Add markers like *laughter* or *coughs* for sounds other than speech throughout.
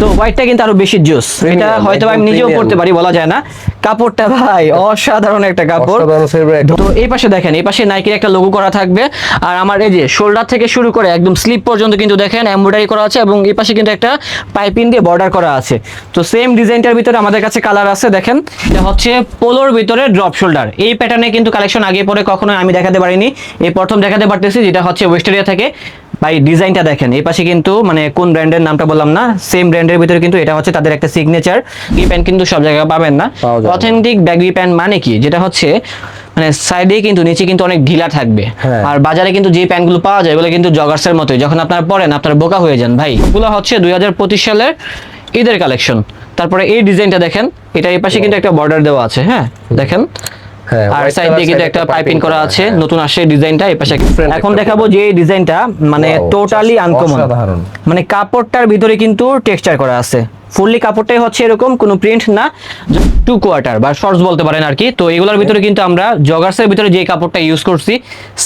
তো হোয়াইটটা কিন্তু আরও বেশি জোস এটা হয়তো আমি নিজেও। পড়তে পারি বলা যায় না। কাপড়টা ভাই *laughs* অসাধারণ একটা কাপড়। তো এই পাশে দেখেন এই পাশে নাইকির একটা লোগো করা থাকবে। আর আমার এই যে শোল্ডার থেকে শুরু করে একদম স্লিপ পর্যন্ত কিন্তু দেখেন এমব্রয়ডারি করা আছে এবং এই পাশে কিন্তু একটা পাইপিং দিয়ে বর্ডার করা আছে। তো সেম ডিজাইনটার ভিতরে আমাদের কাছে কালার আছে দেখেন। এটা হচ্ছে পোলোর ভিতরে ড্রপ শোল্ডার এই প্যাটার্নে কিন্তু কালেকশন আগে পরে কখনো আমি দেখাতে পারিনি। এই প্রথম দেখাতে পারতেছি যেটা হচ্ছে ওয়েস্টেরিয়া থেকে। ভাই ডিজাইনটা দেখেন। এই পাশে কিন্তু মানে কোন ব্র্যান্ডের নামটা বললাম না সেম ব্র্যান্ডের ভিতরে কিন্তু এটা হচ্ছে তাদের একটা সিগনেচার এই প্যান্ট কিন্তু সব জায়গায় পাবেন না। অথেন্টিক ব্যাগি প্যান্ট মানে কি? যেটা হচ্ছে মানে সাইডে কিন্তু নিচে কিন্তু অনেক ঢিলা থাকবে। হ্যাঁ। আর বাজারে কিন্তু যে প্যান্টগুলো পাওয়া যায় এগুলো কিন্তু জগার্সের মতোই। যখন আপনার পরেন আপনার বোকা হয়ে যান। ভাই এগুলো হচ্ছে দুই হাজার পঁচিশ সালের ঈদের কালেকশন তারপরে এই ডিজাইনটা দেখেন এটা এই পাশে কিন্তু একটা বর্ডার দেওয়া আছে হ্যাঁ দেখেন। আর সাইড দিয়ে কিন্তু একটা পাইপিং করা আছে হ্যাঁ। নতুন আসে ডিজাইনটা এই পাশে এখন দেখাবো যে এই ডিজাইনটা মানে টোটালি আনকমন মানে কাপড়টার ভিতরে কিন্তু টেক্সচার করা আছে। ফুললি কাপড়টাই হচ্ছে এরকম কোনো প্রিন্ট না টু কোয়ার্টার বা শর্টস বলতে পারেন আর কি। তো এগুলোর ভিতরে কিন্তু আমরা জগার্সের ভিতরে যে কাপড়টা ইউজ করছি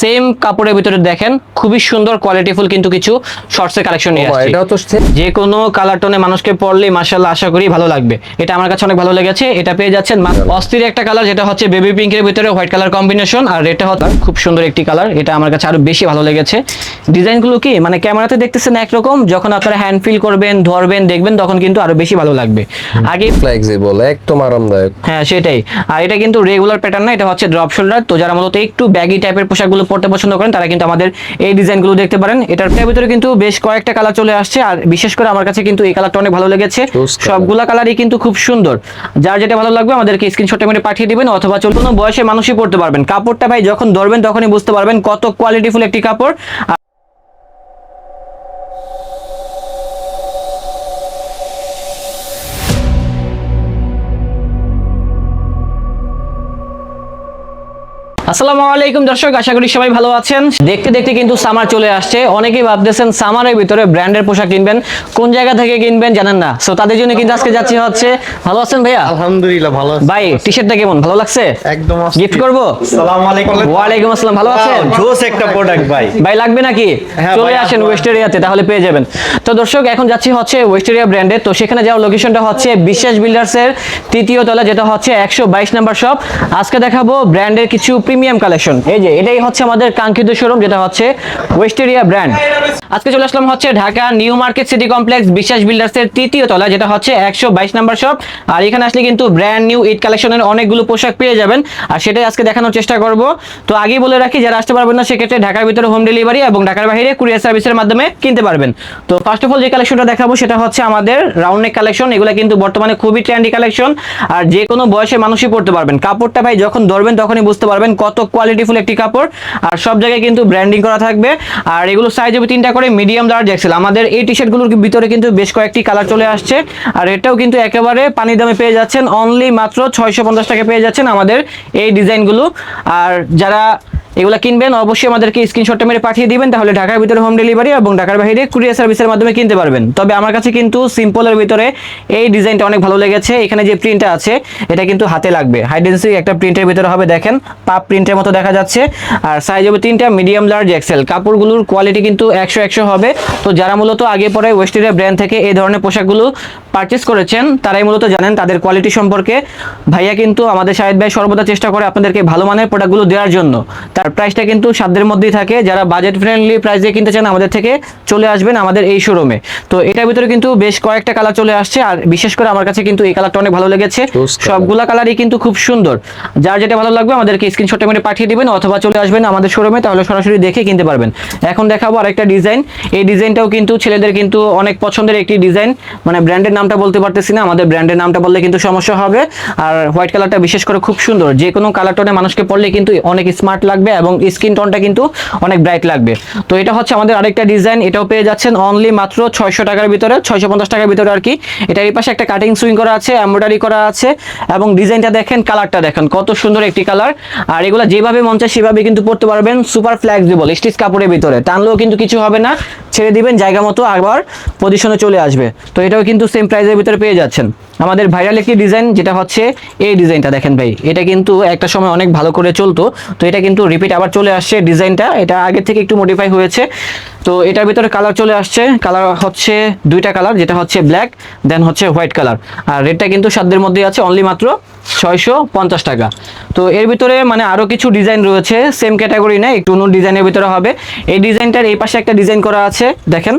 সেম কাপড়ের ভিতরে দেখেন খুবই সুন্দর কোয়ালিটিফুল কিন্তু কিছু শর্টসের কালেকশন নিয়ে আসছি। এটাও তো যে কোনো কালার টোনে মানুষকে পড়লে মাশাআল্লাহ আশা করি ভালো লাগবে। এটা আমার কাছে অনেক ভালো লেগেছে এটা পেয়ে যাচ্ছেন অস্থির একটা কালার যেটা হচ্ছে বেবি পিঙ্কের ভিতরে হোয়াইট কালার কম্বিনেশন আর এটা হচ্ছে খুব সুন্দর একটি কালার এটা আমার কাছে আরও বেশি ভালো লেগেছে। ডিজাইনগুলো কি মানে ক্যামেরাতে দেখতেছেন একরকম যখন আপনারা হ্যান্ড ফিল করবেন ধরবেন দেখবেন তখন কিন্তু আরও বেশি ভালো লাগবে। আগে ফ্লেক্সিবল একদম আরামদায়ক। হ্যাঁ সেটাই। আর এটা কিন্তু রেগুলার প্যাটার্ন না এটা হচ্ছে ড্রপ শোল্ডার তো যারা মূলত একটু ব্যাগি টাইপের পোশাকগুলো পরতে পছন্দ করেন তারা কিন্তু আমাদের এই ডিজাইনগুলো দেখতে পারেন। এটার ভিতরে কিন্তু বেশ কয়েকটা কালার চলে আসছে আর বিশেষ করে আমার কাছে কিন্তু এই কালারটা অনেক ভালো লেগেছে। সবগুলা কালারই কিন্তু খুব সুন্দর। যার যেটা ভালো লাগবে আমাদেরকে স্ক্রিনশটে মেরে পাঠিয়ে দিবেন অথবা চল কোনো বয়সে মানুষই পড়তে পারবেন। কাপড়টা ভাই যখন ধরবেন তখনই বুঝতে পারবেন কত কোয়ালিটিফুল একটি কাপড়। আসসালামু আলাইকুম দর্শক আশা করি সবাই ভালো আছেন। দেখতে দেখতে কিন্তু সামার চলে আসছে। অনেকেই ভাবতেছেন সামারের ভিতরে ব্র্যান্ডের পোশাক কিনবেন কোন জায়গা থেকে কিনবেন জানেন না। সো তাদের জন্য কিন্তু আজকে যাচ্ছি হচ্ছে ভালো আছেন ভাইয়া? আলহামদুলিল্লাহ ভালো আছি। ভাই টি শার্টটা কেমন ভালো লাগছে? একদম গিফট করব? সালাম আলাইকুম। ওয়ালাইকুম আসসালাম ভালো আছেন? জোস একটা প্রোডাক্ট ভাই। ভাই লাগবে নাকি? হ্যাঁ, চলে আসেন আসব। ওয়েস্ট এরিয়াতে তাহলে পেয়ে যাবেন। তো দর্শক এখন যাচ্ছি হচ্ছে ওয়েস্ট এরিয়া ব্র্যান্ডে তো সেখানে যাওয়ার লোকেশনটা হচ্ছে বিশ্বাস বিল্ডার্স এর তৃতীয় তলা যেটা হচ্ছে একশো বাইশ নাম্বার শপ আজকে দেখাবো ব্র্যান্ডের কিছু প্রিমিয়াম কালেকশন। এই যে, এটাই হচ্ছে আমাদের কাঙ্ক্ষিত শোরুম যেটা হচ্ছে ওয়েস্ট এরিয়া ব্র্যান্ড আজকে চলে আসলাম হচ্ছে Dhaka New Market City Complex Biswas Builders এর তৃতীয় তলা, যেটা হচ্ছে একশো বাইশ নাম্বার শপ আর এখানে আসলে কিন্তু ব্র্যান্ড নিউ ঈদ কালেকশনের অনেকগুলো পোশাক পেয়ে যাবেন। আর সেটাই আজকে দেখানোর চেষ্টা করব। তো আগেই বলে রাখি, যারা আসতে পারবেন না, সেক্ষেত্রে ঢাকার ভিতরে হোম ডেলিভারি এবং ঢাকার বাইরে কুরিয়ার সার্ভিসের মাধ্যমে কিনতে পারবেন। তো ফার্স্ট অফ অল যে কালেকশনটা দেখাবো, সেটা হচ্ছে আমাদের রাউন্ড নেক কালেকশন। এগুলো কিন্তু বর্তমানে খুবই ট্রেন্ডি কালেকশন। আর যে কোনো বয়সে মানুষই পড়তে পারবেন। কাপড়টা ভাই যখন ধরবেন, তখনই বুঝতে পারবেন কত কোয়ালিটিফুল একটি কাপড়। আর সব জায়গায় কিন্তু ব্র্যান্ডিং করা থাকবে। আর এগুলো সাইজ হবে তিনটা করে মিডিয়াম লার্জ এক্সেল আমাদের এই টি শার্টগুলোর ভিতরে কিন্তু বেশ কয়েকটি কালার চলে আসছে। আর এটাও কিন্তু একেবারে পানি দামে পেয়ে যাচ্ছেন। অনলি মাত্র ছয়শো পঞ্চাশ টাকা পেয়ে যাচ্ছেন আমাদের এই ডিজাইনগুলো আর যারা এগুলো কিনবেন, অবশ্যই আমাদেরকে স্ক্রিনশটটা মেরে পাঠিয়ে দিবেন, তাহলে ঢাকার ভিতরে হোম ডেলিভারি এবং ঢাকার বাইরে কুরিয়ার সার্ভিসের মাধ্যমে কিনতে পারবেন। তবে আমার কাছে কিন্তু সিম্পলের ভিতরে এই ডিজাইনটা অনেক ভালো লেগেছে। এখানে যে প্রিন্টটা আছে, এটা কিন্তু হাতে লাগবে। হাইডেন্সি একটা প্রিন্টের ভিতরে হবে, দেখেন পাপ প্রিন্টের মতো দেখা যাচ্ছে। আর সাইজ হবে তিনটা মিডিয়াম লার্জ এক্সেল কাপড়গুলোর কোয়ালিটি কিন্তু একশো একশো হবে। তো যারা মূলত আগে পরে ওয়েস্ট ইন্ডিয়া ব্র্যান্ড থেকে এই ধরনের পোশাকগুলো পারচেস করেছেন, তারাই মূলত জানেন তাদের কোয়ালিটি সম্পর্কে। ভাইয়া কিন্তু আমাদের শাহেদ ভাই সর্বদা চেষ্টা করে আপনাদেরকে ভালো মানের প্রোডাক্টগুলো দেওয়ার জন্য। তার প্রাইসটা কিন্তু সাধ্যের মধ্যেই থাকে। যারা বাজেট ফ্রেন্ডলি প্রাইসে কিনতে চান আমাদের থেকে চলে আসবেন আমাদের এই শোরুমে তো এটার ভিতরে কিন্তু বেশ কয়েকটা কালার চলে আসছে আর বিশেষ করে আমার কাছে কিন্তু এই কালারটা অনেক ভালো লেগেছে। সবগুলা কালারই কিন্তু খুব সুন্দর। যার যেটা ভালো লাগবে আমাদেরকে স্ক্রিনশটে মেরে পাঠিয়ে দিবেন অথবা চলে আসবেন আমাদের শোরুমে তাহলে সরাসরি দেখে কিনতে পারবেন। এখন দেখাবো আরেকটা ডিজাইন এই ডিজাইনটাও কিন্তু ছেলেদের কিন্তু অনেক পছন্দের একটি ডিজাইন মানে ব্র্যান্ডের নামটা বলতে পারতেছি না আমাদের ব্র্যান্ডের নামটা বললে কিন্তু সমস্যা হবে। আর হোয়াইট কালারটা বিশেষ করে খুব সুন্দর। যে কোনো কালার টোনে মানুষকে পড়লে কিন্তু অনেক স্মার্ট লাগবে। এবং স্কিন টোনটা কিন্তু অনেক ব্রাইট লাগবে। তো এটা হচ্ছে আমাদের আরেকটা ডিজাইন, এটাও পেয়ে যাচ্ছেন অনলি মাত্র ছয়শো টাকার ভিতরে, ছয়শো পঞ্চাশ টাকার ভিতরে আর কি। এটার এই পাশে একটা কাটিং সুইং করা আছে এমব্রয়ডারি করা আছে এবং ডিজাইনটা দেখেন কালারটা দেখেন, কত সুন্দর একটি কালার আর এগুলো যেভাবে মন চায় সেভাবে কিন্তু পড়তে পারবেন সুপার ফ্লেক্সিবল স্টিচ কাপড়ের ভিতরে। টানলেও কিন্তু কিছু হবে না ছেড়ে দিবেন, জায়গা মতো আবার পজিশনে চলে আসবে। তো এটাও কিন্তু সেম প্রাইসের ভিতরে পেয়ে যাচ্ছেন। আমাদের ভাইরাল একটি ডিজাইন যেটা হচ্ছে এই ডিজাইনটা দেখেন ভাই। এটা কিন্তু একটা সময় অনেক ভালো করে চলতো। তো এটা কিন্তু রিপিট আবার চলে আসছে ডিজাইনটা এটা আগে থেকে একটু মডিফাই হয়েছে। তো এটার ভিতরে কালার চলে আসছে। কালার হচ্ছে দুইটা কালার যেটা হচ্ছে ব্ল্যাক দেন হচ্ছে হোয়াইট কালার আর রেডটা কিন্তু সাধ্যের মধ্যেই আছে অনলি মাত্র ছয়শো পঞ্চাশ টাকা। তো এর ভিতরে মানে আরও কিছু ডিজাইন রয়েছে সেম ক্যাটাগরি না একটু অন্য ডিজাইনের ভিতরে হবে। এই ডিজাইনটার এই পাশে একটা ডিজাইন করা আছে, দেখেন।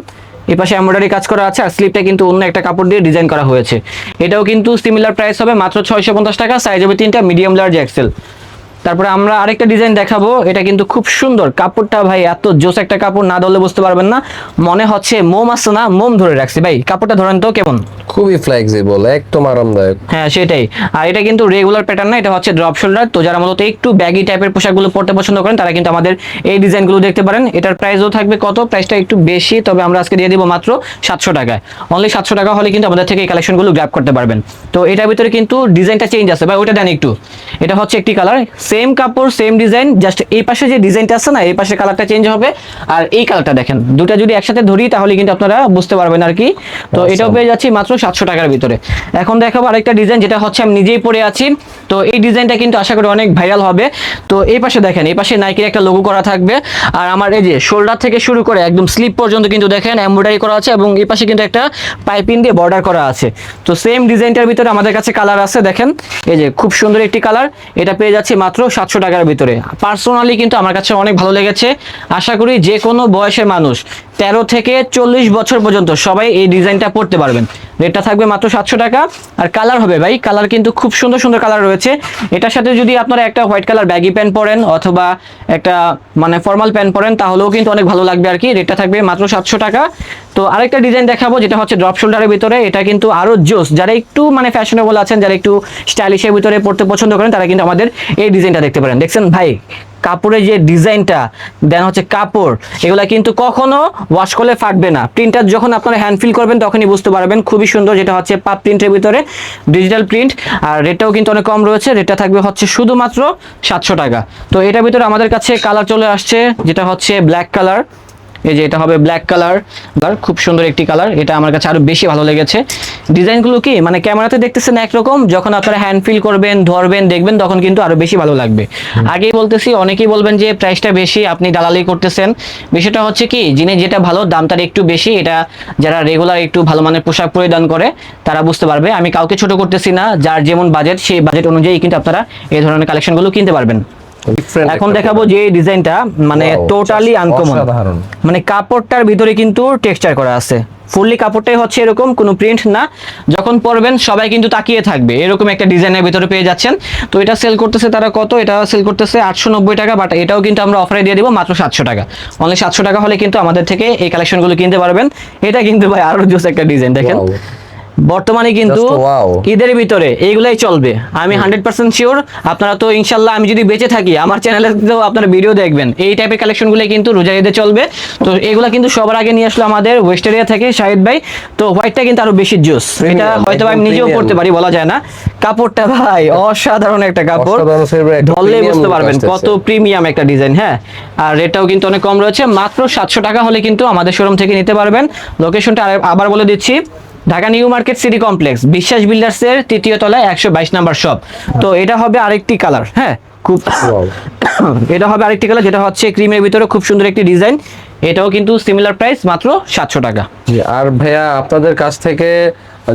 এই পাশে এমব্রয়ডারি কাজ করা আছে, আর স্লিপটা কিন্তু অন্য একটা কাপড় দিয়ে ডিজাইন করা হয়েছে। এটাও কিন্তু সিমিলার প্রাইস হবে, মাত্র ছয়শো পঞ্চাশ টাকা সাইজ হবে তিনটা মিডিয়াম লার্জ এক্সেল তারপরে আমরা আরেকটা ডিজাইন দেখাবো। এটা কিন্তু খুব সুন্দর। কাপড়টা ভাই এত জোস একটা কাপড় না ধরলে বুঝতে পারবেন না। মনে হচ্ছে মোম আসছে না? মোম ধরে রাখছি। ভাই কাপড়টা ধরেন তো কেমন? খুবই ফ্লেক্সিবল একদম আরামদায়ক। হ্যাঁ সেটাই। আর এটা কিন্তু রেগুলার প্যাটার্ন না এটা হচ্ছে ড্রপ শোল্ডার তো যারা মূলত একটু ব্যাগি টাইপের পোশাকগুলো পরতে পছন্দ করেন তারা কিন্তু আমাদের এই ডিজাইনগুলো দেখতে পারেন। এটার প্রাইসও থাকবে কত? প্রাইসটা একটু বেশি তবে আমরা আজকে দিয়ে দিব মাত্র সাতশো টাকায়। অনলি সাতশো টাকা হলে কিন্তু আমাদের থেকে এই কালেকশনগুলো গ্র্যাপ করতে পারবেন। তো এটার ভিতরে কিন্তু ডিজাইনটা চেঞ্জ আছে। ভাই ওটা দেন একটু। এটা হচ্ছে একটি কালার সেম কাপড় সেম ডিজাইন জাস্ট এই পাশে যে ডিজাইনটা আছে না এই পাশে কালারটা চেঞ্জ হবে। আর এই কালারটা দেখেন দুটা যদি একসাথে ধরি তাহলে কিন্তু আপনারা বুঝতে পারবেন আর কি। তো এটাও পেয়ে যাচ্ছি মাত্র সাতশো টাকার ভিতরে। এখন দেখাবো আরেকটা ডিজাইন যেটা হচ্ছে আমি নিজেই পরে আছি। তো এই ডিজাইনটা কিন্তু আশা করি অনেক ভাইরাল হবে। তো এই পাশে দেখেন এই পাশে নাইকের একটা লোগো করা থাকবে। আর আমার এই যে শোল্ডার থেকে শুরু করে একদম স্লিপ পর্যন্ত কিন্তু দেখেন এমব্রয়ডারি করা আছে এবং এই পাশে কিন্তু একটা পাইপিং দিয়ে বর্ডার করা আছে। তো সেম ডিজাইনটার ভিতরে আমাদের কাছে কালার আছে দেখেন। এই যে খুব সুন্দর একটি কালার এটা পেয়ে যাচ্ছি মাত্র সাতশো টাকার ভিতরে। পার্সোনালি কিন্তু আমার কাছে অনেক ভালো লেগেছে। আশা করি যে কোনো বয়সের মানুষ তেরো থেকে চল্লিশ বছর পর্যন্ত সবাই এই ডিজাইনটা পড়তে পারবেন। রেটটা থাকবে মাত্র সাতশো টাকা। আর কালার হবে ভাই কালার কিন্তু খুব সুন্দর সুন্দর কালার রয়েছে। এটার সাথে যদি আপনারা একটা হোয়াইট কালার ব্যাগি প্যান্ট পরেন অথবা একটা মানে ফর্মাল প্যান্ট পরেন, তাহলেও কিন্তু অনেক ভালো লাগবে আর কি। রেটটা থাকবে মাত্র সাতশো টাকা। তো আরেকটা ডিজাইন দেখাবো, যেটা হচ্ছে ড্রপ শোল্ডারের ভিতরে। এটা কিন্তু আরও জোস যারা একটু মানে ফ্যাশনেবল আছেন, যারা একটু স্টাইলিশের ভিতরে পড়তে পছন্দ করেন, তারা কিন্তু আমাদের এই ডিজাইনটা দেখতে পারেন। দেখছেন ভাই কাপড়ের যে ডিজাইনটা দেন হচ্ছে কাপড়, এগুলা কিন্তু কখনো ওয়াশ করলে ফাটবে না। প্রিন্টার যখন আপনারা হ্যান্ড ফিল করবেন, তখনই বুঝতে পারবেন। খুবই সুন্দর যেটা হচ্ছে পাপ প্রিন্টের ভিতরে ডিজিটাল প্রিন্ট আর রেটটাও কিন্তু অনেক কম রয়েছে। রেটটা থাকবে হচ্ছে শুধুমাত্র সাতশো টাকা। তো এটার ভিতরে আমাদের কাছে কালার চলে আসছে, যেটা হচ্ছে ব্ল্যাক কালার এই যে এটা হবে ব্ল্যাক কালার খুব সুন্দর একটি কালার এটা আমার কাছে আরও বেশি ভালো লেগেছে। ডিজাইনগুলো কি মানে ক্যামেরাতে দেখতেছেন একরকম যখন আপনারা হ্যান্ড ফিল করবেন ধরবেন দেখবেন তখন কিন্তু আরও বেশি ভালো লাগবে। আগেই বলতেছি অনেকেই বলবেন যে প্রাইসটা বেশি আপনি দালালি করতেছেন। বিষয়টা হচ্ছে কি জিনিস যেটা ভালো দাম তার একটু বেশি এটা যারা রেগুলার একটু ভালো মানের পোশাক পরিধান করে তারা বুঝতে পারবে। আমি কাউকে ছোট করতেছি না যার যেমন বাজেট সেই বাজেট অনুযায়ী কিন্তু আপনারা এই ধরনের কালেকশনগুলো কিনতে পারবেন। এখন দেখাবো যে ডিজাইনটা মানে টোটালি আনকমন মানে কাপড়টার ভিতরে কিন্তু টেক্সচার করা আছে। ফুললি কাপড়টাই হচ্ছে এরকম কোনো প্রিন্ট না। যখন পরবেন সবাই কিন্তু তাকিয়ে থাকবে। এরকম একটা ডিজাইনের ভিতরে পেয়ে যাচ্ছেন। তো এটা সেল করতেছে তারা কত? এটা সেল করতেছে আটশো নব্বই টাকা বাট এটাও কিন্তু আমরা অফারে দিয়ে দিব মাত্র সাতশো টাকা। অনলি সাতশো টাকা হলে কিন্তু আমাদের থেকে এই কালেকশনগুলো কিনতে পারবেন। এটা কিন্তু ভাই আরও জোস একটা ডিজাইন দেখেন. বর্তমানে কিন্তু ঈদের ভিতরে এইগুলাই চলবে। আমি হান্ড্রেড পার্সেন্ট শিওর আপনারা তো ইনশাল্লাহ আমি যদি বেঁচে থাকি আমার চ্যানেলে তো আপনারা ভিডিও দেখবেন। এই টাইপের কালেকশনগুলো কিন্তু রোজা ঈদে চলবে। তো এগুলা কিন্তু সবার আগে নিয়ে আসলো আমাদের ওয়েস্ট এরিয়া থেকে শাহিদ ভাই। তো হোয়াইটটা কিন্তু আরও বেশি জোস এটা হয়তো আমি নিজেও। পড়তে পারি বলা যায় না। কাপড়টা ভাই *laughs* অসাধারণ একটা কাপড়। premium বুঝতে পারবেন কত প্রিমিয়াম একটা ডিজাইন হ্যাঁ? আর রেটটাও কিন্তু অনেক কম রয়েছে মাত্র সাতশো টাকা হলে কিন্তু আমাদের শোরুম থেকে নিতে পারবেন। লোকেশনটা আবার বলে দিচ্ছি Dhaka New Market City Complex Biswas বিল্ডার্সের তৃতীয় তলায় একশো বাইশ নাম্বার শপ। তো এটা হবে আরেকটি কালার হ্যাঁ? খুব *coughs* এটা হবে আরেকটি কালার যেটা হচ্ছে ক্রিমের ভিতরে খুব সুন্দর একটি ডিজাইন। এটাও কিন্তু সিমিলার প্রাইস মাত্র সাতশো টাকা। আর ভাইয়া আপনাদের কাছ থেকে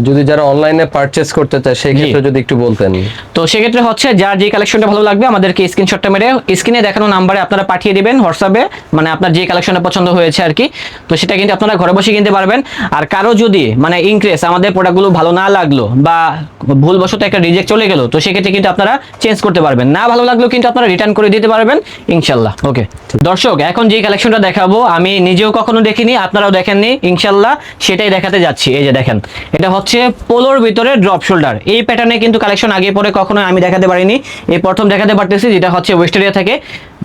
যদি যারা অনলাইনে পারচেজ করতে চায় সেই ক্ষেত্রে যদি একটু বলতেন। তো সেক্ষেত্রে হচ্ছে যার যে কালেকশনটা ভালো লাগবে আমাদেরকে স্ক্রিনশটটা মেরে স্ক্রিনে দেখানো নাম্বারে আপনারা পাঠিয়ে দিবেন হোয়াটসঅ্যাপে মানে আপনার যে কালেকশনটা পছন্দ হয়েছে আর কি। তো সেটা কিন্তু আপনারা ঘরে বসে কিনতে পারবেন। আর কারও যদি মানে ইনক্রেস আমাদের প্রোডাক্টগুলো ভালো না লাগল বা ভুলবশত একটা রিজেক্ট চলে গেলো তো সেক্ষেত্রে কিন্তু আপনারা চেঞ্জ করতে পারবেন। না ভালো লাগল কিন্তু আপনারা রিটার্ন করে দিতে পারবেন ইনশাল্লাহ। ওকে দর্শক এখন যে কালেকশনটা দেখাবো আমি নিজেও কখনো দেখিনি আপনারাও দেখেননি ইনশাল্লাহ সেটাই দেখাতে যাচ্ছি। এই যে দেখেন এটা হচ্ছে পোলোর ভিতরে ড্রপ শোল্ডার এই প্যাটার্নে কিন্তু কালেকশন আগে পরে কখনো আমি দেখাতে পারিনি। এই প্রথম দেখাতে পারতেছি যেটা হচ্ছে ওয়েস্ট ওয়েস্টেরিয়া থেকে।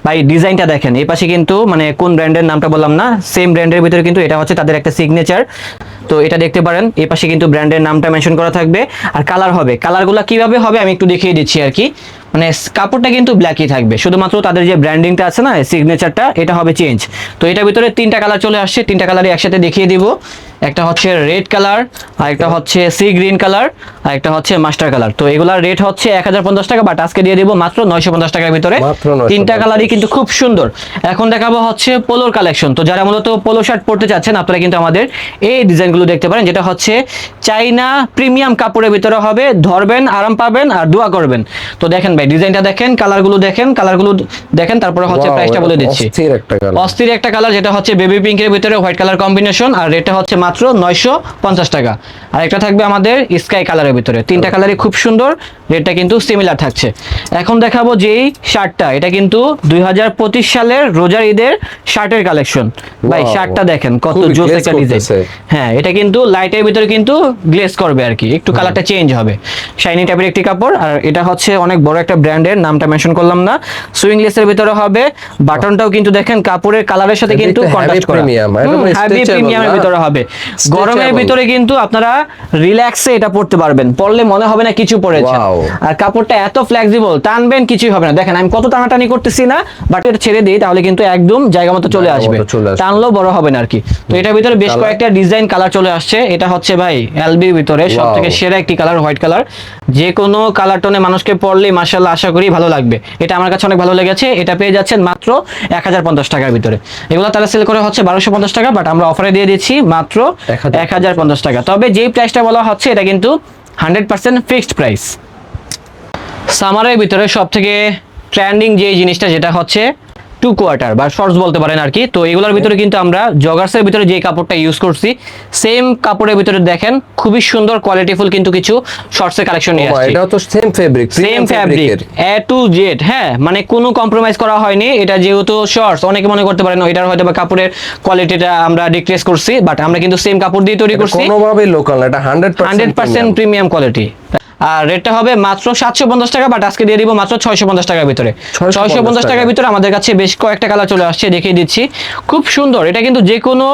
ভাই, ডিজাইনটা দেখেন। এই পাশে কিন্তু মানে কোন ব্র্যান্ডের নামটা বললাম না সেম ব্র্যান্ডের ভিতরে কিন্তু এটা হচ্ছে তাদের একটা সিগনেচার তো এটা দেখতে পারেন, এই পাশে কিন্তু ব্র্যান্ডের নামটা মেনশন করা থাকবে। আর কালার হবে। কালারগুলো কীভাবে হবে আমি একটু দেখিয়ে দিচ্ছি আর কি। মানে কাপড়টা কিন্তু ব্ল্যাকই থাকবে। শুধুমাত্র তাদের যে ব্র্যান্ডিংটা আছে না সিগনেচারটা এটা হবে চেঞ্জ তো এটার ভিতরে তিনটা কালার চলে আসছে। তিনটা কালারই একসাথে দেখিয়ে দিব। একটা হচ্ছে রেড কালার আর একটা হচ্ছে সি গ্রিন কালার আর একটা হচ্ছে মাস্টার কালার। তো এগুলার রেট হচ্ছে এক হাজার পঞ্চাশ টাকা বাট আজকে দিয়ে দিব মাত্র নয়শো পঞ্চাশ টাকার ভিতরে। তিনটা কালারই কিন্তু খুব সুন্দর। এখন দেখাবো হচ্ছে পোলোর কালেকশন। তো যারা মূলত পোলো শার্ট পরতে চাচ্ছেন আপনারা কিন্তু আমাদের এই ডিজাইনগুলো দেখতে পারেন যেটা হচ্ছে চাইনা প্রিমিয়াম কাপড়ের ভিতরে হবে ধরবেন আরাম পাবেন আর দোয়া করবেন। তো দেখেন ভাই ডিজাইনটা দেখেন কালারগুলো দেখেন কালারগুলো দেখেন তারপরে হচ্ছে প্রাইসটা বলে দিচ্ছি। অস্থির একটা কালার। অস্থির একটা কালার যেটা হচ্ছে বেবি পিঙ্কের ভিতরে হোয়াইট কালার কম্বিনেশন আর রেটটা হচ্ছে মাত্র নয়শো পঞ্চাশ টাকা। আর একটা থাকবে আমাদের স্কাই কালারের ভিতরে। তিনটা কালারই খুব সুন্দর রেটটা কিন্তু সিমিলার থাকছে। এখন দেখাবো যেই শার্টটা এটা কিন্তু দুই সালের রোজার ঈদের শার্টের কালেকশন ভাই শার্টটা দেখেন কত জোস একটা ডিজাইন হ্যাঁ এটা কিন্তু লাইটের ভিতরে কিন্তু গ্লেজ করবে আর কি। একটু কালারটা চেঞ্জ হবে। শাইনি টাইপের একটি কাপড় আর এটা হচ্ছে অনেক বড় একটা ব্র্যান্ডের নামটা মেনশন করলাম না। সুইংলেসের ভিতরে হবে। বাটনটাও কিন্তু দেখেন কাপড়ের কালারের সাথে কিন্তু কন্ট্রাস্ট করা। হেভি প্রিমিয়ামের ভিতরে হবে। গরমের ভিতরে কিন্তু আপনারা রিল্যাক্সে এটা পড়তে পারবেন। পরলে মনে হবে না কিছু পড়েছে। আর কাপড়টা এত ফ্লেক্সিবল টানবেন কিছুই হবে না। দেখেন আমি কত টানাটানি করতেছি না বাট এটা ছেড়ে দিই তাহলে কিন্তু একদম জায়গা মতো চলে আসবে। টানলেও বড় হবে না আর কি। তো এটার ভিতরে বেশ কয়েকটা ডিজাইন কালার চলে আসছে। এটা হচ্ছে ভাই এলবির ভিতরে সব থেকে সেরা একটি কালার হোয়াইট কালার যে কোনো কালার টোনে মানুষকে পরলে মাসাল্লাহ আশা করি ভালো লাগবে। এটা আমার কাছে অনেক ভালো লেগেছে। এটা পেয়ে যাচ্ছেন মাত্র এক হাজার পঞ্চাশ টাকার ভিতরে। এগুলো তারা সেল করে হচ্ছে বারোশো পঞ্চাশ টাকা বাট আমরা অফারে দিয়ে দিচ্ছি মাত্র 1050 এক হাজার পঞ্চাশ টাকা। তবে যেই প্রাইসটা বলা হচ্ছে, এটা কিন্তু হান্ড্রেড পার্সেন্ট ফিক্সড প্রাইস সামারের ভিতরে সব থেকে ট্রেন্ডিং যে জিনিসটা, যেটা হচ্ছে টু কোয়ার্টার বা শর্টস বলতে পারেন আর কি। তো এগুলোর ভিতরে কিন্তু আমরা জগার্সের ভিতরে যে কাপড়টা ইউজ করছি সেম কাপড়ের ভিতরে দেখেন খুবই সুন্দর কোয়ালিটিফুল কিন্তু কিছু শর্টসের কালেকশন নিয়ে আসছি। এটাও তো same fabric same fabric A to Z হ্যাঁ মানে কোনো কম্প্রোমাইজ করা হয়নি। এটা যেহেতু শর্টস অনেকে মনে করতে পারেন এটার হয়তো বা কাপড়ের কোয়ালিটিটা আমরা ডিক্রিজ করছি বাট আমরা কিন্তু সেম কাপড় দিয়ে তৈরি করছি। কোনোভাবেই লোকাল না এটা hundred hundred percent premium quality আর রেটটা হবে মাত্র সাতশো পঞ্চাশ টাকা বাট আজকে দিয়ে দিব মাত্র ছয়শো পঞ্চাশ টাকার ভিতরে। ছয়শো পঞ্চাশ টাকার ভিতরে আমাদের কাছে বেশ কয়েকটা কালার চলে আসছে দেখিয়ে দিচ্ছি। খুব সুন্দর। এটা কিন্তু যে কোনো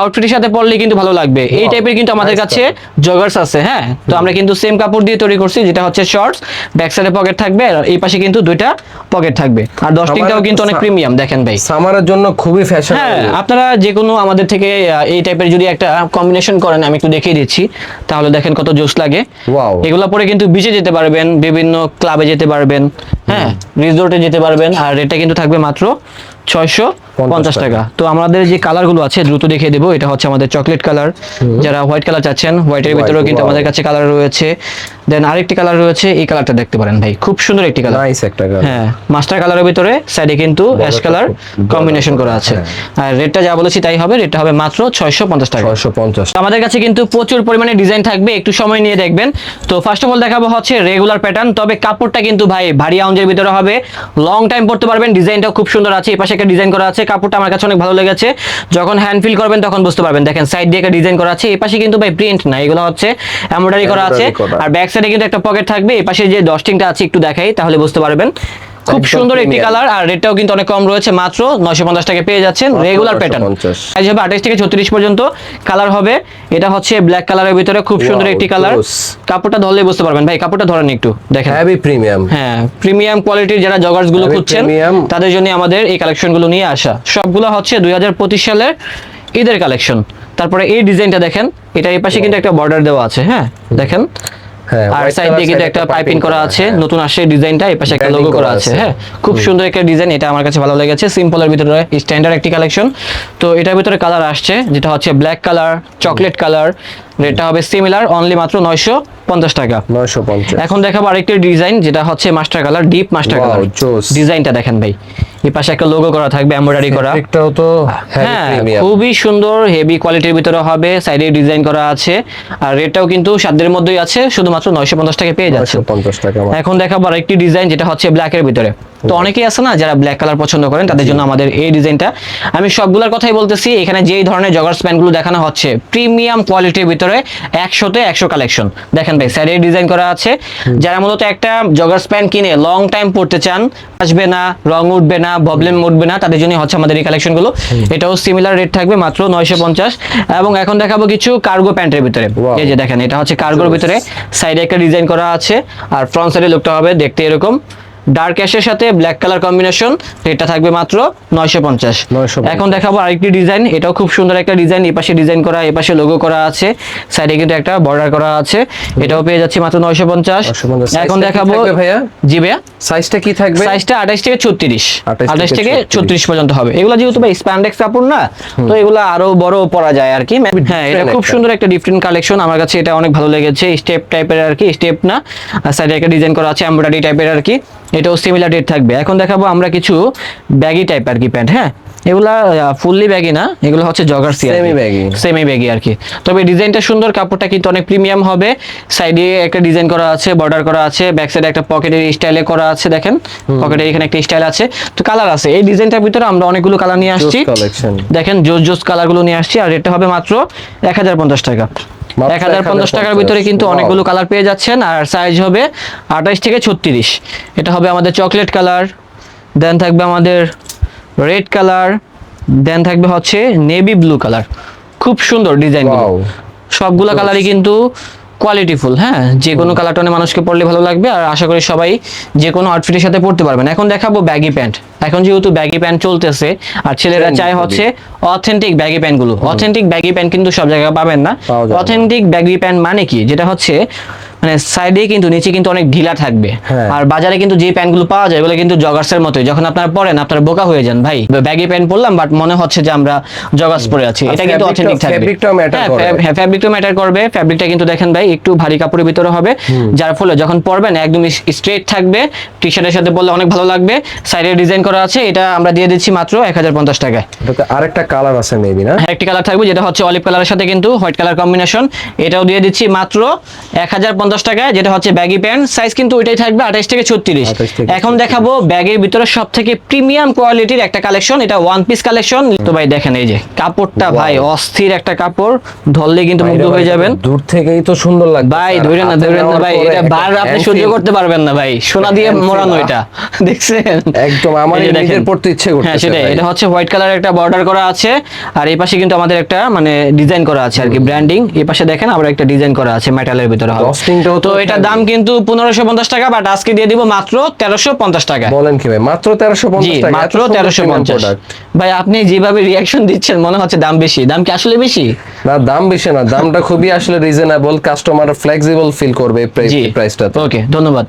আউটফিটের সাথে পরলে কিন্তু ভালো লাগবে। এই টাইপের কিন্তু আমাদের কাছে জগার্স আছে হ্যাঁ? তো আমরা কিন্তু সেম কাপড় দিয়ে তৈরি করছি যেটা হচ্ছে শর্টস ব্যাক সাইডে পকেট থাকবে আর এই পাশে কিন্তু দুইটা পকেট থাকবে। আর দশটিংটাও কিন্তু অনেক প্রিমিয়াম দেখেন ভাই। সামারের জন্য খুবই ফ্যাশন হ্যাঁ আপনারা যে কোনো আমাদের থেকে এই টাইপের যদি একটা কম্বিনেশন করেন আমি একটু দেখিয়ে দিচ্ছি। তাহলে দেখেন কত জোস লাগে। এগুলো পরে কিন্তু বিচে যেতে পারবেন বিভিন্ন ক্লাবে যেতে পারবেন হ্যাঁ রিসোর্টে যেতে পারবেন আর এটা কিন্তু থাকবে মাত্র ছয়শো পঞ্চাশ টাকা। তো আমাদের যে কালারগুলো আছে দ্রুত দেখিয়ে দেবো এটা হচ্ছে আমাদের চকলেট কালার যারা হোয়াইট কালার চাচ্ছেন হোয়াইটের ভিতরেও কিন্তু আমাদের কাছে কালার রয়েছে। দেন আরেকটি কালার রয়েছে এই কালারটা দেখতে পারেন ভাই। খুব সুন্দর একটি কালার নাইস একটা কালার হ্যাঁ মাস্টার কালারের ভিতরে সাইডে কিন্তু অ্যাশ কালার কম্বিনেশন করা আছে। হ্যাঁ। আর রেটটা যা বলেছি তাই হবে রেটটা হবে মাত্র ছয়শো পঞ্চাশ টাকা। ছয়শো পঞ্চাশ। আমাদের কাছে কিন্তু প্রচুর পরিমাণে ডিজাইন থাকবে একটু সময় নিয়ে দেখবেন। তো ফার্স্ট অফ অল দেখাবো হচ্ছে রেগুলার প্যাটার্ন তবে কাপড়টা কিন্তু ভাই ভারী আউঞ্জের ভিতরে হবে। লং টাইম পড়তে পারবেন ডিজাইনটাও খুব সুন্দর আছে এই পাশে একটা ডিজাইন করা আছে কাপড়টা আমার কাছে অনেক ভালো লেগেছে। যখন হ্যান্ড ফিল করবেন তখন বুঝতে পারবেন। দেখেন সাইড দিয়ে একটা ডিজাইন করা আছে এই পাশে কিন্তু ভাই প্রিন্ট না এগুলো হচ্ছে এমব্রয়ডারি করা আছে। আর ব্যাক সাইডে কিন্তু একটা পকেট থাকবে। এই পাশে যে ডস্টিংটা আছে একটু দেখাই তাহলে বুঝতে পারবেন। খুব সুন্দর একটি কালার আর রেটটাও কিন্তু অনেক কম রয়েছে মাত্র নয়শো পঞ্চাশ টাকা পেয়ে যাচ্ছেন রেগুলার প্যাটার্ন সাইজ হবে আঠাশ থেকে ছত্রিশ পর্যন্ত কালার হবে। এটা হচ্ছে ব্ল্যাক কালারের ভিতরে খুব সুন্দর একটি কালার কাপড়টা ধরলে বুঝতে পারবেন। ভাই কাপড়টা ধরেন একটু দেখেন। হ্যাভি প্রিমিয়াম হ্যাঁ প্রিমিয়াম কোয়ালিটির যারা জগার্সগুলো খুঁজছেন তাদের জন্য আমাদের এই কালেকশনগুলো নিয়ে আসা। সবগুলো হচ্ছে দুই হাজার পঁচিশ সালের ঈদের কালেকশন তারপরে এই ডিজাইনটা দেখেন এটা এই পাশে কিন্তু একটা বর্ডার দেওয়া আছে হ্যাঁ দেখেন। আর white সাইড দিয়ে কিন্তু একটা পাইপিং করা আছে হ্যাঁ। নতুন আসছে ডিজাইনটা এই পাশে একটা লোগো করা আছে। হ্যাঁ খুব সুন্দর একটা ডিজাইন এটা আমার কাছে ভালো লেগেছে সিম্পলের ভিতরে স্ট্যান্ডার্ড একটি কালেকশন তো এটার ভিতরে কালার আসছে যেটা হচ্ছে ব্ল্যাক কালার চকলেট কালার রেটটা হবে সিমিলার অনলি মাত্র নয়শো পঞ্চাশ টাকা। নয়শো পঞ্চাশ। এখন দেখাবো আরেকটি ডিজাইন যেটা হচ্ছে mustard colour deep mustard colour ডিজাইনটা দেখেন ভাই। এই পাশে একটা লোগো করা থাকবে এমব্রয়ডারি করা। একটাও তো হ্যাঁ খুবই সুন্দর হেভি কোয়ালিটির ভিতরে হবে সাইডে ডিজাইন করা আছে। আর রেটটাও কিন্তু সাধ্যের মধ্যেই আছে শুধুমাত্র নয়শো পঞ্চাশ টাকা পেয়ে যাচ্ছে। পঞ্চাশ টাকা। এখন দেখাবো আরেকটি ডিজাইন যেটা হচ্ছে ব্ল্যাকের ভিতরে। তো অনেকেই আছে না যারা ব্ল্যাক কালার পছন্দ করেন তাদের জন্য আমাদের এই ডিজাইনটা আমি সবগুলোর কথাই বলতেছি এখানে যেই ধরনের জগার্স প্যান্টগুলো দেখানো হচ্ছে প্রিমিয়াম কোয়ালিটির ভিতরে একশোতে একশো কালেকশন দেখেন ভাই সাইডে ডিজাইন করা আছে। যারা মূলত একটা জগার্স প্যান্ট কিনে লং টাইম পড়তে চান আসবে না রং উঠবে না প্রবলেম উঠবে না তাদের জন্য হচ্ছে আমাদের এই কালেকশনগুলো এটাও সিমিলার রেট থাকবে মাত্র নয়শো পঞ্চাশ। এবং এখন দেখাবো কিছু কার্গো প্যান্টের ভিতরে। এই যে দেখেন এটা হচ্ছে কার্গোর ভিতরে। সাইডে একটা ডিজাইন করা আছে। আর ফ্রন্ট সাইডে লুকটা হবে দেখতে এরকম। ডার্ক অ্যাশের সাথে ব্ল্যাক কালার কম্বিনেশন এটা থাকবে মাত্র নয়শো পঞ্চাশ। এখন দেখাবো আরেকটি ডিজাইন এটাও খুব সুন্দর একটা ডিজাইন এই পাশে ডিজাইন করা এই পাশে লোগো করা আছে সাইডে কিন্তু একটা বর্ডার করা আছে এটাও পেয়ে যাচ্ছি মাত্র নয়শো পঞ্চাশ। এখন দেখাবো ভাইয়া? জি ভাইয়া। সাইজটা কি থাকবে? সাইজটা আঠাশ থেকে ছত্রিশ। 28 আঠাশ থেকে থেকে ছত্রিশ। পর্যন্ত হবে। এগুলো যেহেতু ভাই স্প্যান্ডেক্স কাপড় না তো এগুলো আরও বড় পরা যায় আর কি। হ্যাঁ এটা খুব সুন্দর একটা ডিফারেন্ট কালেকশন আমার কাছে এটা অনেক ভালো লেগেছে। স্টেপ টাইপের আর কি স্টেপ না। সাইডে একটা ডিজাইন করা আছে এমব্রয়ডারি টাইপের আর কি। এটাও সিমিলার রেট থাকবে। এখন দেখাবো আমরা কিছু ব্যাগি টাইপ আর কি প্যান্ট হ্যাঁ? এগুলা ফুললি ব্যাগি না এগুলো হচ্ছে জগার্সি সেমি ব্যাগি সেমি ব্যাগি আর কি। তবে ডিজাইনটা সুন্দর কাপড়টা কিন্তু অনেক প্রিমিয়াম হবে। সাইডে একটা ডিজাইন করা আছে বর্ডার করা আছে ব্যাক সাইডে একটা পকেটের স্টাইলে করা আছে দেখেন? পকেটের এখানে একটা স্টাইল আছে। তো কালার আছে। এই ডিজাইনটার ভিতরে আমরা অনেকগুলো কালার নিয়ে আসছি। দেখেন জোস জোস কালারগুলো নিয়ে আসছি আর এটা হবে মাত্র এক হাজার পঞ্চাশ টাকা। এক হাজার পঞ্চাশ টাকার ভিতরে কিন্তু অনেকগুলো কালার পেয়ে যাচ্ছেন আর সাইজ হবে আঠাশ থেকে ছত্রিশ। এটা হবে আমাদের চকলেট কালার দেন থাকবে আমাদের রেড কালার দেন থাকবে হচ্ছে নেভি ব্লু কালার খুব সুন্দর ডিজাইন. সবগুলো কালারই কিন্তু কোয়ালিটিফুল হ্যাঁ? যে কোনো কালার টোনে মানুষকে পড়লে ভালো লাগবে আর আশা করি সবাই যে কোনো আউটফিটের সাথে পড়তে পারবেন। এখন দেখাবো ব্যাগি প্যান্ট এখন যেহেতু ব্যাগি প্যান্ট চলতেছে আর ছেলেরা চায় হচ্ছে অথেন্টিক ব্যাগি প্যান্টগুলো অথেন্টিক ব্যাগি প্যান্ট কিন্তু সব জায়গায় পাবেন না। অথেন্টিক ব্যাগি প্যান্ট মানে কি? যেটা হচ্ছে মানে সাইডে কিন্তু নিচে কিন্তু অনেক ঢিলা থাকবে। হ্যাঁ। আর বাজারে কিন্তু যে প্যান্টগুলো পাওয়া যায় ওগুলো কিন্তু জগার্সের মতোই। যখন আপনারা পরেন আপনারা বোকা হয়ে যান। ভাই ব্যাগি প্যান্ট পরলাম বাট মনে হচ্ছে যে আমরা জগার্স পরে আছি। এটা কিন্তু অথেন্টিক থাকবে। fabric টাও matter করে। হ্যাঁ ফ্যাব্রিকটা ম্যাটার করবে। ফ্যাব্রিকটা কিন্তু দেখেন ভাই একটু ভারী কাপড়ের ভিতরে হবে। যার ফলে যখন পরবেন একদম স্ট্রেট থাকবে। টি শার্টের সাথে পরলে অনেক ভালো লাগবে। সাইডে ডিজাইন করা আছে। এটা আমরা দিয়ে দিচ্ছি মাত্র এক হাজার পঞ্চাশ টাকায়। এটাতে আরেকটা কালার আছে মেবি না? হ্যাঁ একটি কালার থাকবে যেটা হচ্ছে অলিভ কালারের সাথে কিন্তু হোয়াইট কালার কম্বিনেশন এটাও দিয়ে দিচ্ছি মাত্র এক হাজার পঞ্চাশ টাকায় যেটা হচ্ছে ব্যাগি প্যান্ট সাইজ কিন্তু ওইটাই থাকবে আঠাশ থেকে ছত্রিশ। এখন দেখাবো ব্যাগের ভিতরে সব থেকে প্রিমিয়াম কোয়ালিটির একটা কালেকশন এটা ওয়ান পিস কালেকশন তো ভাই দেখেন এই যে কাপড়টা ভাই অস্থির একটা কাপড় ধরলে কিন্তু মুগ্ধ হয়ে যাবেন। দূর থেকেই তো সুন্দর লাগবে ভাই ধরে না ধরে না ভাই এটা বার আপনি সহ্য করতে পারবেন না ভাই। সোনা দিয়ে মোড়ানো এটা *laughs* দেখছেন? একদম যে নিজের পড়তে ইচ্ছে করছে হ্যাঁ সেটাই। এটা হচ্ছে হোয়াইট কালার একটা বর্ডার করা আছে আর এই পাশে কিন্তু আমাদের একটা মানে ডিজাইন করা আছে আর কি ব্র্যান্ডিং এই পাশে দেখেন আবার একটা ডিজাইন করা আছে মেটালের ভিতরে হবে। তো তো দাম কিন্তু পনেরোশো পঞ্চাশ টাকা বাট আজকে দিয়ে দিব মাত্র তেরোশো পঞ্চাশ টাকা। বলেন কি ভাই মাত্র টাকা মাত্র তেরোশো পঞ্চাশ। ভাই আপনি যেভাবে রিয়াকশন দিচ্ছেন মনে হচ্ছে দাম বেশি। দাম কি আসলে বেশি? না দাম বেশি না দামটা খুবই আসলে রিজনেবল কাস্টমার ফ্লেক্সিবল ফিল করবে প্রাইসটা ওকে ধন্যবাদ।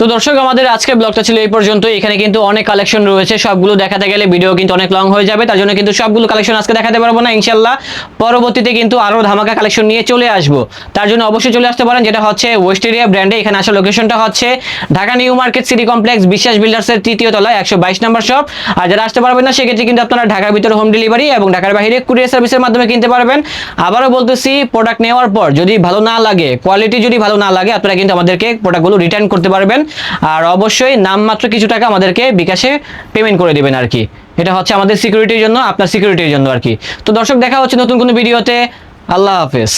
তো দর্শক, আমাদের আজকে ব্লগটা ছিল এই পর্যন্ত এখানে কিন্তু অনেক কালেকশন রয়েছে। সবগুলো দেখাতে গেলে ভিডিও কিন্তু অনেক লং হয়ে যাবে। তার জন্য কিন্তু সবগুলো কালেকশন আজকে দেখাতে পারব না ইনশাল্লাহ পরবর্তীতে কিন্তু আরও ধামাকা কালেকশন নিয়ে চলে আসব। তার জন্য অবশ্যই চলে আসতে পারেন, যেটা হচ্ছে ওয়েস্টেরিয়া ব্র্যান্ডে এখানে আসার লোকেশনটা হচ্ছে Dhaka New Market City Complex, Biswas বিল্ডার্সের তৃতীয় তলায়, একশো বাইশ নম্বর শপ আর যারা আসতে পারবেন না, সেক্ষেত্রে কিন্তু আপনারা ঢাকার ভিতরে হোম ডেলিভারি এবং ঢাকার বাইরে কুরিয়ার সার্ভিসের মাধ্যমে কিনতে পারবেন। আবারও বলতেছি প্রোডাক্ট নেওয়ার পর যদি ভালো না লাগে কোয়ালিটি যদি ভালো না লাগে, আপনারা কিন্তু আমাদেরকে প্রোডাক্টগুলো রিটার্ন করতে পারবেন। আর অবশ্যই নামমাত্র কিছু টাকা আমাদেরকে বিকাশে পেমেন্ট করে দেবেন আর কি। এটা হচ্ছে আমাদের সিকিউরিটির জন্য, আপনার সিকিউরিটির জন্য আর কি। তো দর্শক, দেখা হচ্ছে নতুন কোনো ভিডিওতে আল্লাহ হাফেজ।